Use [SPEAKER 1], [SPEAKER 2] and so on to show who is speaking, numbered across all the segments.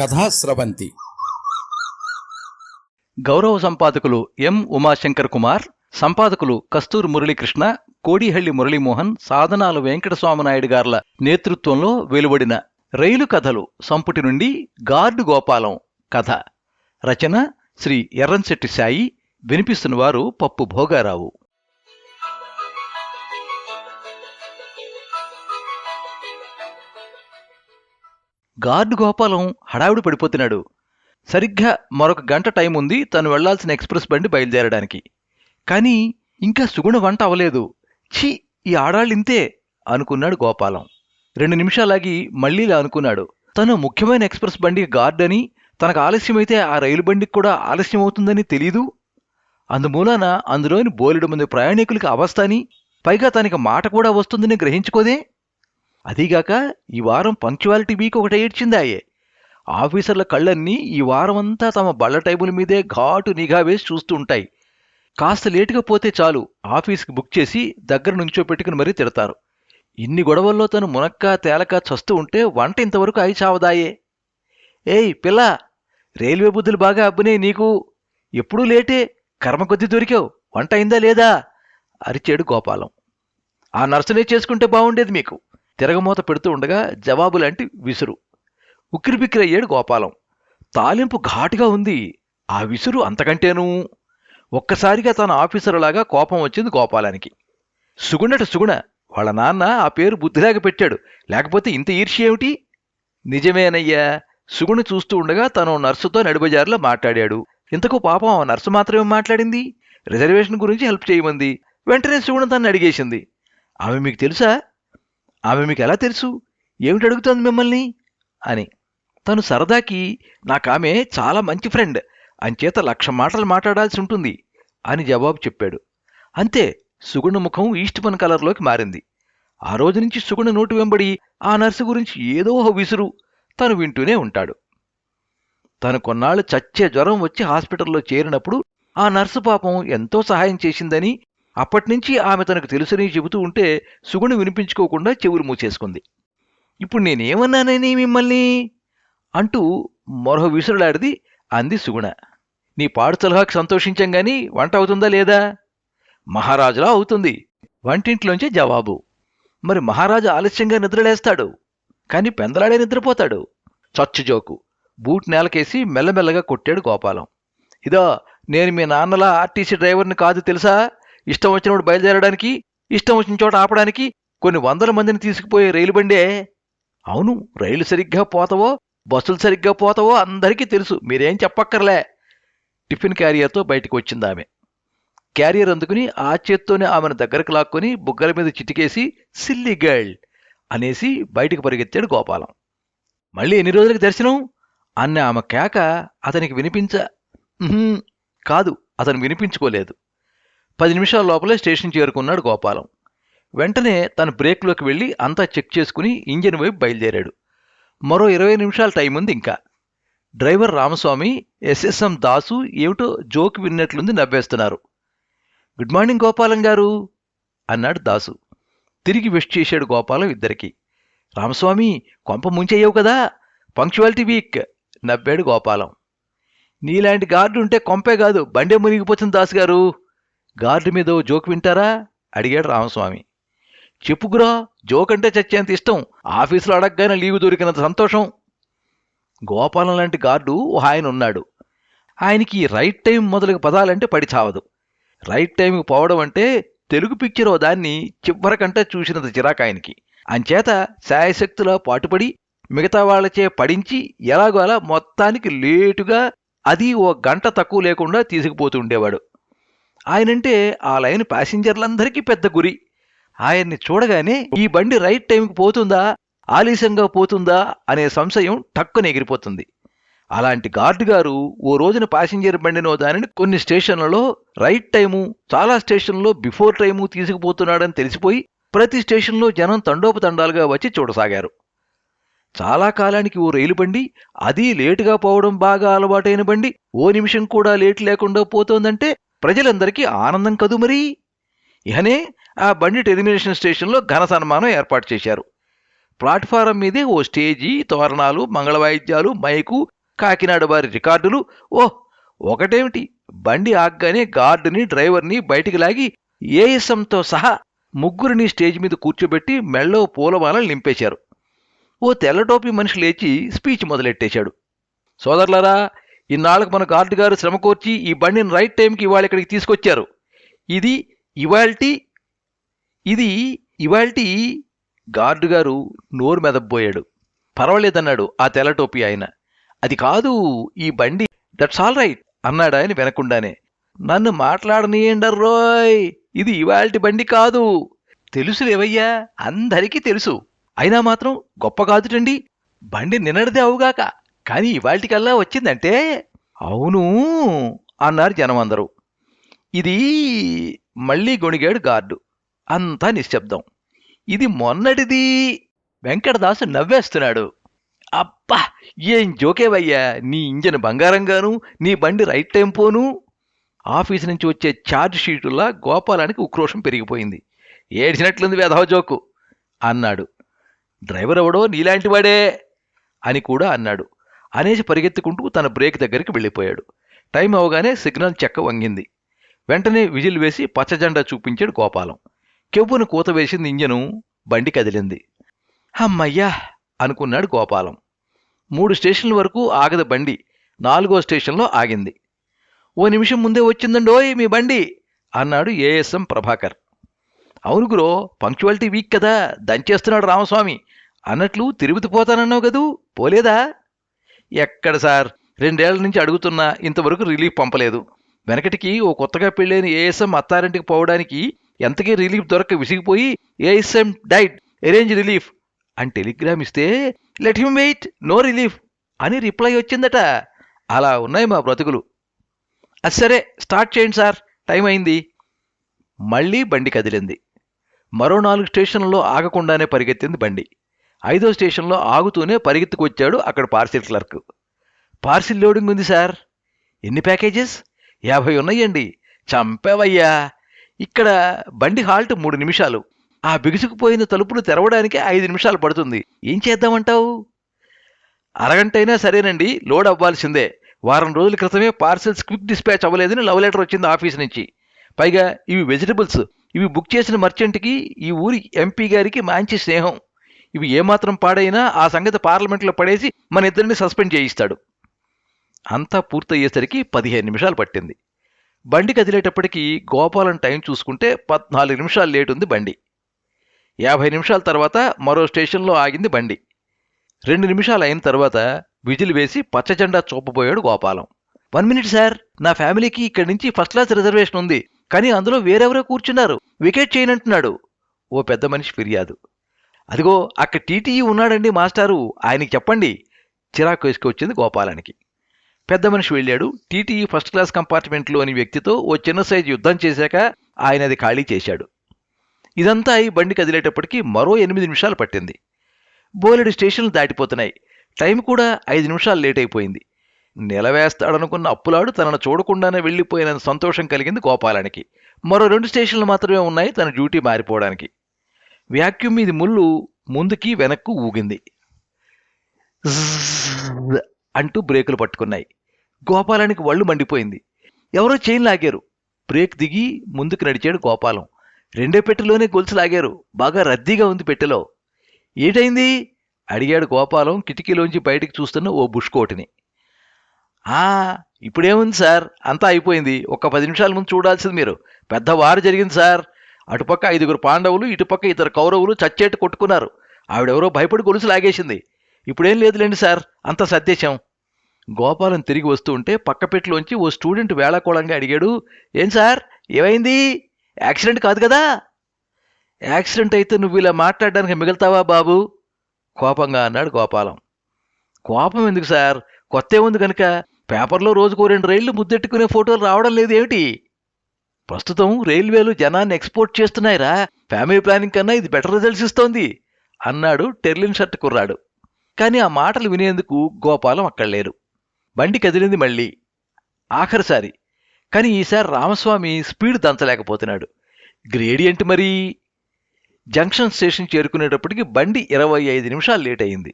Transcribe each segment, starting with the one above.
[SPEAKER 1] కథా స్రవంతి
[SPEAKER 2] గౌరవ సంపాదకులు ఎం ఉమాశంకర్ కుమార్ సంపాదకులు కస్తూర్ మురళీకృష్ణ కోడిహళ్ళి మురళీమోహన్ సాధనాలు వెంకటస్వామినాయుడు గార్ల నేతృత్వంలో వెలువడిన రైలు కథలు సంపుటి నుండి గార్డు గోపాలం కథ. రచన శ్రీ ఎర్రంశెట్టి సాయి వినిపిస్తున్నవారు పప్పు భోగారావు. గార్డు గోపాలం హడావిడి పడిపోతున్నాడు. సరిగ్గా మరొక గంట టైం ఉంది తను వెళ్ళాల్సిన ఎక్స్ప్రెస్ బండి బయలుదేరడానికి. కానీ ఇంకా సుగుణ వంట అవలేదు ఛీ ఈ ఆడాళ్ళింతే అనుకున్నాడు గోపాలం. రెండు నిమిషాలాగి మళ్ళీ ఇలా అనుకున్నాడు. తను ముఖ్యమైన ఎక్స్ప్రెస్ బండి గార్డ్ అని తనకు ఆలస్యమైతే ఆ రైలు బండికి కూడా ఆలస్యం అవుతుందని తెలీదు. అందుమూలాన అందులోని బోలెడు మంది ప్రయాణికులకి అవస్థ అని పైగా తనకి మాట కూడా వస్తుందని గ్రహించుకోదే? అదీగాక ఈ వారం పంక్చువాలిటీ వీక్ ఒకటి ఏడ్చిందాయే ఆఫీసర్ల కళ్ళన్నీ ఈ వారమంతా తమ బళ్ళ టైబుల్ మీదే ఘాటు నిఘా వేసి చూస్తూ ఉంటాయి. కాస్త లేటుగా పోతే చాలు ఆఫీస్కి బుక్ చేసి దగ్గర నుంచో పెట్టుకుని మరీ తిడతారు. ఇన్ని గొడవల్లో తను మునక్క తేలక చస్తూ ఉంటే వంట ఇంతవరకు అయి చావదాయే. ఏయ్ పిల్ల రైల్వే బుద్ధులు బాగా అబ్బునే నీకు. ఎప్పుడూ లేటే కర్మకొద్దీ దొరికావు. వంట అయిందా లేదా? అరిచాడు గోపాలం. ఆ నర్సునే చేసుకుంటే బాగుండేది మీకు. తిరగమూత పెడుతూ ఉండగా జవాబు లాంటి విసురు. ఉక్కిరిబిక్కిరయ్యాడు గోపాలం. తాలింపు ఘాటుగా ఉంది. ఆ విసురు అంతకంటేనూ? ఒక్కసారిగా తన ఆఫీసరులాగా కోపం వచ్చింది గోపాలానికి. సుగుణట సుగుణ వాళ్ళ నాన్న ఆ పేరు బుద్ధిలాగా పెట్టాడు. లేకపోతే ఇంత ఈర్ష్య ఏమిటి? నిజమేనయ్యా సుగుణ చూస్తూ ఉండగా తను నర్సుతో నడిబజారులో మాట్లాడాడు. ఇంతకు పాపం ఆ నర్సు మాత్రమే మాట్లాడింది? రిజర్వేషన్ గురించి హెల్ప్ చేయమంది. వెంటనే సుగుణ తను అడిగేసింది. ఆమె మీకు తెలుసా? ఆమె మీకు ఎలా తెలుసు? ఏమిటి అడుగుతోంది మిమ్మల్ని? అని. తను సరదాకి నాకామె చాలా మంచి ఫ్రెండ్ అంచేత లక్ష మాటలు మాట్లాడాల్సి ఉంటుంది అని జవాబు చెప్పాడు. అంతే సుగుణ ముఖం ఈస్ట్ పన్ కలర్లోకి మారింది. ఆ రోజు నుంచి సుగుణ నోటు వెంబడి ఆ నర్సు గురించి ఏదో ఒక విసురు తను వింటూనే ఉంటాడు. తను కొన్నాళ్ళు చచ్చే జ్వరం వచ్చి హాస్పిటల్లో చేరినప్పుడు ఆ నర్సు పాపం ఎంతో సహాయం చేసిందని అప్పటినుంచి ఆమె తనకు తెలుసని చెబుతూ ఉంటే సుగుణ వినిపించుకోకుండా చెవులు మూసేసుకుంది. ఇప్పుడు నేనేమన్నానని మిమ్మల్ని? అంటూ మరో విసురులాడిది అంది సుగుణ. నీ పాడు సలహాకు సంతోషించం గాని వంట అవుతుందా లేదా? మహారాజులా అవుతుంది. వంటింట్లోంచే జవాబు. మరి మహారాజు ఆలస్యంగా నిద్రలేస్తాడు కాని పెందలాడే నిద్రపోతాడు. చచ్చుజోకు బూట్ నేలకేసి మెల్లమెల్లగా కొట్టాడు గోపాలం. ఇదో నేను మీ నాన్నలా ఆర్టీసీ డ్రైవర్ని కాదు తెలుసా? ఇష్టం వచ్చినప్పుడు బయలుదేరడానికి ఇష్టం వచ్చిన చోట ఆపడానికి కొన్ని వందల మందిని తీసుకుపోయే రైలు బండే. అవును రైలు సరిగ్గా పోతావో బస్సులు సరిగ్గా పోతావో అందరికీ తెలుసు. మీరేం చెప్పక్కర్లే. టిఫిన్ క్యారియర్తో బయటకు వచ్చింది ఆమె. క్యారియర్ అందుకుని ఆ చేత్తోనే ఆమెను దగ్గరకు లాక్కొని బుగ్గల మీద చిటికేసి సిల్లి గర్ల్ అనేసి బయటకు పరిగెత్తాడు గోపాలం. మళ్ళీ ఎన్ని రోజులకి దర్శనం? అన్న ఆమె కేక అతనికి వినిపించ కాదు అతను వినిపించుకోలేదు. పది నిమిషాల లోపలే స్టేషన్ చేరుకున్నాడు గోపాలం. వెంటనే తన బ్రేక్లోకి వెళ్ళి అంతా చెక్ చేసుకుని ఇంజిన్ వైపు బయలుదేరాడు. మరో ఇరవై నిమిషాల టైం ఉంది ఇంకా. డ్రైవర్ రామస్వామి ఎస్ఎస్ఎం దాసు ఏమిటో జోక్ విన్నట్లుంది నవ్వేస్తున్నారు. గుడ్ మార్నింగ్ గోపాలం గారు అన్నాడు దాసు. తిరిగి విష్ చేశాడు గోపాలం ఇద్దరికి. రామస్వామి కొంప ముంచయ్యవు కదా పంక్చువాలిటీ వీక్ నవ్వాడు గోపాలం. నీలాంటి గార్డు ఉంటే కొంపే కాదు బండే మునిగిపోతుంది దాసు గారు గార్డు మీద ఓ జోక్ వింటారా? అడిగాడు రామస్వామి. చెప్పుకురా జోక్ అంటే చచ్చేంత ఇష్టం. ఆఫీసులో అడగగానే లీవ్ దొరికినంత సంతోషం. గోపాలం లాంటి గార్డు ఓ ఆయన ఉన్నాడు. ఆయనకి రైట్ టైం మొదలగు పదాలంటే పడి చావదు. రైట్ టైంకి పోవడం అంటే తెలుగు పిక్చర్ ఓ దాన్ని చివరకంటే చూసినంత చిరాకు ఆయనకి. అంచేత శాయశక్తులా పాటుపడి మిగతా వాళ్ళచే పడించి ఎలాగో అలా మొత్తానికి లేటుగా అది ఓ గంట తక్కువ లేకుండా తీసుకుపోతూ ఉండేవాడు. ఆయనంటే ఆ లైన్ ప్యాసింజర్లందరికీ పెద్ద గురి. ఆయన్ని చూడగానే ఈ బండి రైట్ టైంకి పోతుందా? ఆలస్యంగా పోతుందా? అనే సంశయం టక్కున ఎగిరిపోతుంది. అలాంటి గార్డు గారు ఓ రోజున ప్యాసింజర్ బండినో దానిని కొన్ని స్టేషన్లలో రైట్ టైము చాలా స్టేషన్లో బిఫోర్ టైము తీసుకుపోతున్నాడని తెలిసిపోయి ప్రతి స్టేషన్లో జనం తండోపతండాలుగా వచ్చి చూడసాగారు. చాలా కాలానికి ఓ రైలు బండి అది లేటుగా పోవడం బాగా అలవాటైన బండి ఓ నిమిషం కూడా లేటు లేకుండా పోతోందంటే ప్రజలందరికీ ఆనందం కదూ మరి? ఇహనే ఆ బండి టెర్మినేషన్ స్టేషన్లో ఘన సన్మానం ఏర్పాటు చేశారు. ప్లాట్ఫారం మీదే ఓ స్టేజీ తోరణాలు మంగళవాయిద్యాలు మైకు కాకినాడ వారి రికార్డులు. ఓ ఒకటేమిటి? బండి ఆగ్గానే గార్డుని డ్రైవర్ని బయటికి లాగి ఏఎస్ఎంతో సహా ముగ్గురిని స్టేజ్ మీద కూర్చోబెట్టి మెళ్ళో పూలమాలలు నింపేశారు. ఓ తెల్లటోపి మనిషి లేచి స్పీచ్ మొదలెట్టేశాడు. సోదరులారా ఇన్నాళ్ళకు మన గార్డు గారు శ్రమ కోర్చి ఈ బండిని రైట్ టైంకి ఇవాళ ఇక్కడికి తీసుకొచ్చారు. ఇది ఇవాల్టి ఇది ఇవాల్టి గార్డు గారు నోరు మెదబ్బోయాడు పర్వాలేదన్నాడు ఆ తెల్లటోపి ఆయన. అది కాదు ఈ బండి దట్స్ ఆల్ రైట్ అన్నాడు ఆయన వినకుండానే. నన్ను మాట్లాడనీయండర్ రోయ్ ఇది ఇవాల్టి బండి కాదు. తెలుసులేవయ్యా అందరికీ తెలుసు. అయినా మాత్రం గొప్ప కాదుటండి బండి నిన్నడిదే అవుగాక. కానీ ఇవాల్టికల్లా వచ్చిందంటే అవును అన్నారు జనం అందరూ ఇది మళ్ళీ గొణిగాడు గార్డు. అంతా నిశ్శబ్దం. ఇది మొన్నటిది వెంకటదాసు నవ్వేస్తున్నాడు. అబ్బా ఏం జోకేవయ్యా నీ ఇంజన్ బంగారంగాను నీ బండి రైట్ టెంపోను. ఆఫీస్ నుంచి వచ్చే ఛార్జ్ షీటులా గోపాలానికి ఉక్రోషం పెరిగిపోయింది. ఏడ్చినట్లుంది వేధవ జోకు అన్నాడు. డ్రైవర్ ఎవడో నీలాంటివాడే అని కూడా అన్నాడు. అనేసి పరిగెత్తుకుంటూ తన బ్రేక్ దగ్గరికి వెళ్ళిపోయాడు. టైం అవగానే సిగ్నల్ చెక్క వంగింది. వెంటనే విజిల్ వేసి పచ్చజెండా చూపించాడు గోపాలం. కెవ్వును కూత వేసింది ఇంజను బండి కదిలింది. అమ్మయ్యా! అనుకున్నాడు గోపాలం. మూడు స్టేషన్ల వరకు ఆగదు బండి. నాలుగో స్టేషన్లో ఆగింది. ఓ నిమిషం ముందే వచ్చిందండోయ్ మీ బండి! అన్నాడు ఏఎస్ఎం ప్రభాకర్. అవును గురో పంక్చువాలిటీ వీక్ కదా దంచేస్తున్నాడు రామస్వామి. అన్నట్లు తిరుపతి పోతానన్నావు కదూ? పోలేదా? ఎక్కడ సార్? రెండేళ్ళ నుంచి అడుగుతున్నా ఇంతవరకు రిలీఫ్ పంపలేదు. వెనకటికి ఓ కొత్తగా పెళ్ళైన ఏఎస్ఎం అత్తారింటికి పోవడానికి ఎంతకీ రిలీఫ్ దొరక్క విసిగిపోయి ఏఎస్ఎం డైట్ ఎరేంజ్ రిలీఫ్ అని టెలిగ్రామ్ ఇస్తే let him wait no relief అని రిప్లై వచ్చిందట. అలా ఉన్నాయి మా బ్రతుకులు. అది సరే స్టార్ట్ చేయండి సార్. టైం అయింది. మళ్ళీ బండి కదిలింది. మరో నాలుగు స్టేషన్లలో ఆగకుండానే పరిగెత్తింది బండి. ఐదో స్టేషన్లో ఆగుతూనే పరిగెత్తుకొచ్చాడు అక్కడ పార్సిల్ క్లర్క్. పార్సిల్ లోడింగ్ ఉంది సార్. ఎన్ని ప్యాకేజెస్? యాభై ఉన్నాయండి. చంపావయ్యా. ఇక్కడ బండి హాల్ట్ మూడు నిమిషాలు. ఆ బిగుసుకుపోయిన తలుపులు తెరవడానికి ఐదు నిమిషాలు పడుతుంది. ఏం చేద్దామంటావు? అరగంటైనా సరేనండి లోడ్ అవ్వాల్సిందే. వారం రోజుల క్రితమే పార్సెల్స్ క్విక్ డిస్పాచ్ అవ్వలేదని లవ్ లెటర్ వచ్చింది ఆఫీస్ నుంచి. పైగా ఇవి వెజిటబుల్స్. ఇవి బుక్ చేసిన మర్చెంట్కి ఈ ఊరి ఎంపీ గారికి మంచి స్నేహం. ఇవి ఏమాత్రం పాడైనా ఆ సంగతి పార్లమెంట్లో పడేసి మన ఇద్దరిని సస్పెండ్ చేయిస్తాడు. అంతా పూర్తయ్యేసరికి పదిహేను నిమిషాలు పట్టింది. బండి కదిలేటప్పటికి గోపాలం టైం చూసుకుంటే పద్నాలుగు నిమిషాలు లేట్ ఉంది బండి. యాభై నిమిషాల తర్వాత మరో స్టేషన్లో ఆగింది బండి. రెండు నిమిషాలు అయిన తర్వాత విజిల్ వేసి పచ్చజెండా చూపబోయాడు గోపాలం. వన్ మినిట్ సార్ నా ఫ్యామిలీకి ఇక్కడి నుంచి ఫస్ట్ క్లాస్ రిజర్వేషన్ ఉంది కానీ అందులో వేరెవరో కూర్చున్నారు వికెట్ చేయనంటున్నాడు. ఓ పెద్ద మనిషి ఫిర్యాదు. అదిగో అక్కడ టీటీఈ ఉన్నాడండి మాస్టారు. ఆయనకి చెప్పండి. చిరాకు వేసుకొచ్చింది గోపాలానికి. పెద్ద మనిషి వెళ్ళాడు. టీటీఈ ఫస్ట్ క్లాస్ కంపార్ట్మెంట్లోని వ్యక్తితో ఓ చిన్న సైజు యుద్ధం చేశాక ఆయన అది ఖాళీ చేశాడు. ఇదంతా అయి బండి కదిలేటప్పటికి మరో ఎనిమిది నిమిషాలు పట్టింది. బోలెడు స్టేషన్లు దాటిపోతున్నాయి. టైం కూడా ఐదు నిమిషాలు లేట్ అయిపోయింది. నిలవేస్తాడనుకున్న అప్పులాడు తనను చూడకుండానే వెళ్ళిపోయిన సంతోషం కలిగింది గోపాలానికి. మరో రెండు స్టేషన్లు మాత్రమే ఉన్నాయి తన డ్యూటీ మారిపోవడానికి. వ్యాక్యూమ్ మీది ముళ్ళు ముందుకి వెనక్కు ఊగింది. అంటూ బ్రేకులు పట్టుకున్నాయి. గోపాలానికి వళ్ళు మండిపోయింది. ఎవరో చైన్ లాగారు. బ్రేక్ దిగి ముందుకు నడిచాడు గోపాలం. రెండో పెట్టెలోనే గొలుసు లాగారు. బాగా రద్దీగా ఉంది పెట్టెలో. ఏటైంది? అడిగాడు గోపాలం కిటికీలోంచి బయటికి చూస్తున్న ఓ బుష్కోటిని. ఆ ఇప్పుడేముంది సార్? అంతా అయిపోయింది. ఒక పది నిమిషాల ముందు చూడాల్సింది మీరు. పెద్ద వారు జరిగింది సార్. అటుపక్క ఐదుగురు పాండవులు ఇటుపక్క ఇద్దరు కౌరవులు చచ్చేట్టు కొట్టుకున్నారు. ఆవిడెవరో భయపడి గొలుసు లాగేసింది. ఇప్పుడేం లేదులేండి సార్ అంత సత్యశం గోపాలం తిరిగి వస్తూ ఉంటే పక్కపెట్లోంచి ఓ స్టూడెంట్ వేళాకోళంగా అడిగాడు ఏం సార్ ఏమైంది? యాక్సిడెంట్ కాదు కదా? యాక్సిడెంట్ అయితే నువ్వు ఇలా మాట్లాడడానికి మిగులుతావా బాబు? కోపంగా అన్నాడు గోపాలం. కోపం ఎందుకు సార్? కొత్త ఉంది కనుక పేపర్లో రోజుకో రెండు రైళ్ళు ముద్దెట్టుకునే ఫోటోలు రావడం లేదు ఏమిటి ప్రస్తుతం రైల్వేలు జనాన్ని ఎక్స్పోర్ట్ చేస్తున్నాయిరా. ఫ్యామిలీ ప్లానింగ్ కన్నా ఇది బెటర్ రిజల్ట్స్ ఇస్తోంది అన్నాడు టెర్లిన్ షర్ట్ కుర్రాడు. కానీ ఆ మాటలు వినేందుకు గోపాలం అక్కడ లేరు బండి కదిలింది మళ్ళీ. ఆఖరిసారి. కానీ ఈసారి రామస్వామి స్పీడ్ దంచలేకపోతున్నాడు. గ్రేడియంట్ మరి. జంక్షన్ స్టేషన్ చేరుకునేటప్పటికి బండి ఇరవై ఐదు నిమిషాలు లేట్ అయింది.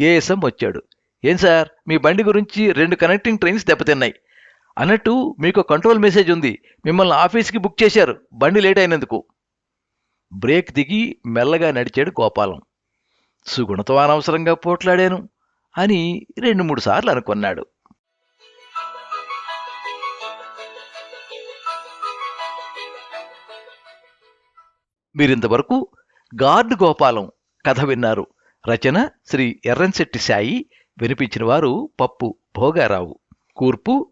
[SPEAKER 2] ఏఎస్ఎం వచ్చాడు. ఏం సార్ మీ బండి గురించి రెండు కనెక్టింగ్ ట్రైన్స్ దెబ్బతిన్నాయి. అన్నట్టు మీకు కంట్రోల్ మెసేజ్ ఉంది. మిమ్మల్ని ఆఫీస్కి బుక్ చేశారు. బండి లేట్ అయినందుకు. బ్రేక్ దిగి మెల్లగా నడిచాడు గోపాలం. సుగుణతో అనవసరంగా పోట్లాడాను అని రెండు మూడు సార్లు అనుకున్నాడు. మీరింతవరకు గార్డు గోపాలం కథ విన్నారు. రచన శ్రీ ఎర్రంశెట్టి సాయి. వినిపించిన వారు పప్పు భోగారావు. కూర్పు